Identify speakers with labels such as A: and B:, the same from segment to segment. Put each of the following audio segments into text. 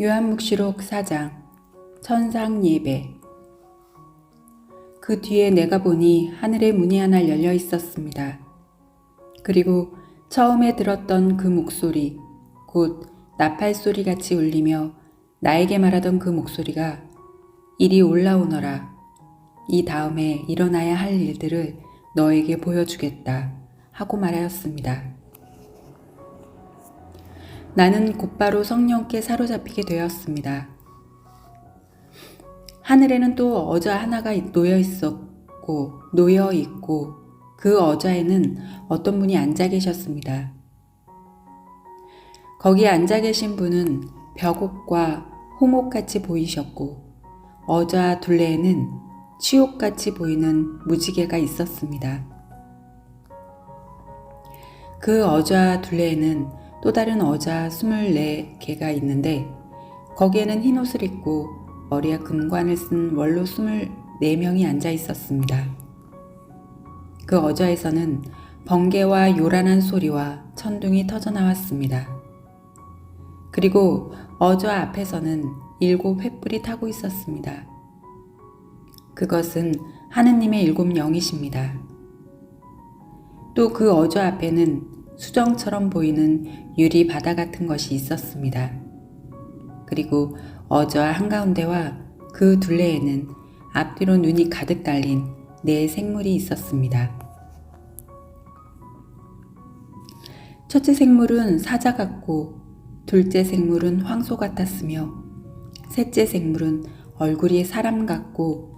A: 요한묵시록 4장 천상 예배 그 뒤에 내가 보니 하늘의 문이 하나 열려 있었습니다. 그리고 처음에 들었던 그 목소리 곧 나팔 소리 같이 울리며 나에게 말하던 그 목소리가 이리 올라오너라 이 다음에 일어나야 할 일들을 너에게 보여주겠다 하고 말하였습니다. 나는 곧바로 성령께 사로잡히게 되었습니다. 하늘에는 또 어자 하나가 놓여 있었고, 놓여 있고, 그 어자에는 어떤 분이 앉아 계셨습니다. 거기에 앉아 계신 분은 벽옥과 홍옥같이 보이셨고, 어자 둘레에는 치옥같이 보이는 무지개가 있었습니다. 그 어자 둘레에는 또 다른 어자 24개가 있는데 거기에는 흰 옷을 입고 머리에 금관을 쓴 원로 24명이 앉아 있었습니다. 그 어자에서는 번개와 요란한 소리와 천둥이 터져 나왔습니다. 그리고 어자 앞에서는 일곱 횃불이 타고 있었습니다. 그것은 하느님의 일곱 영이십니다. 또 그 어저 앞에는 수정처럼 보이는 유리 바다 같은 것이 있었습니다. 그리고 어저 한가운데와 그 둘레에는 앞뒤로 눈이 가득 달린 네 생물이 있었습니다. 첫째 생물은 사자 같고 둘째 생물은 황소 같았으며 셋째 생물은 얼굴이 사람 같고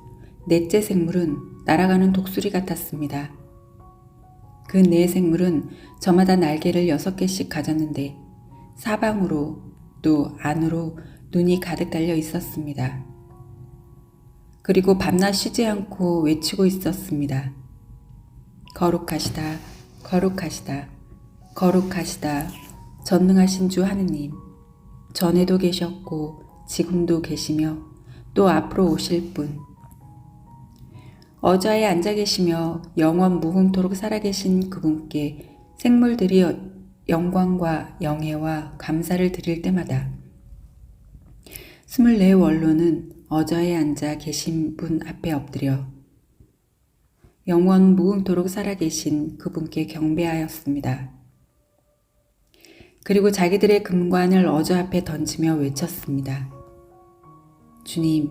A: 넷째 생물은 날아가는 독수리 같았습니다. 그 네 생물은 저마다 날개를 여섯 개씩 가졌는데 사방으로 또 안으로 눈이 가득 달려 있었습니다. 그리고 밤낮 쉬지 않고 외치고 있었습니다. 거룩하시다, 거룩하시다, 거룩하시다, 전능하신 주 하느님. 전에도 계셨고 지금도 계시며 또 앞으로 오실 분. 어자에 앉아 계시며 영원 무궁토록 살아계신 그분께 생물들이 영광과 영예와 감사를 드릴 때마다 스물네 원로는 어자에 앉아 계신 분 앞에 엎드려 영원 무궁토록 살아계신 그분께 경배하였습니다. 그리고 자기들의 금관을 어저 앞에 던지며 외쳤습니다. 주님,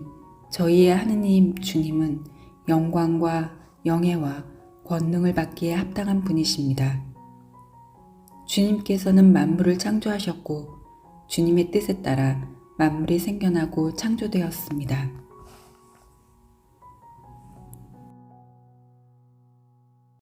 A: 저희의 하느님 주님은 영광과 영예와 권능을 받기에 합당한 분이십니다. 주님께서는 만물을 창조하셨고 주님의 뜻에 따라 만물이 생겨나고 창조되었습니다.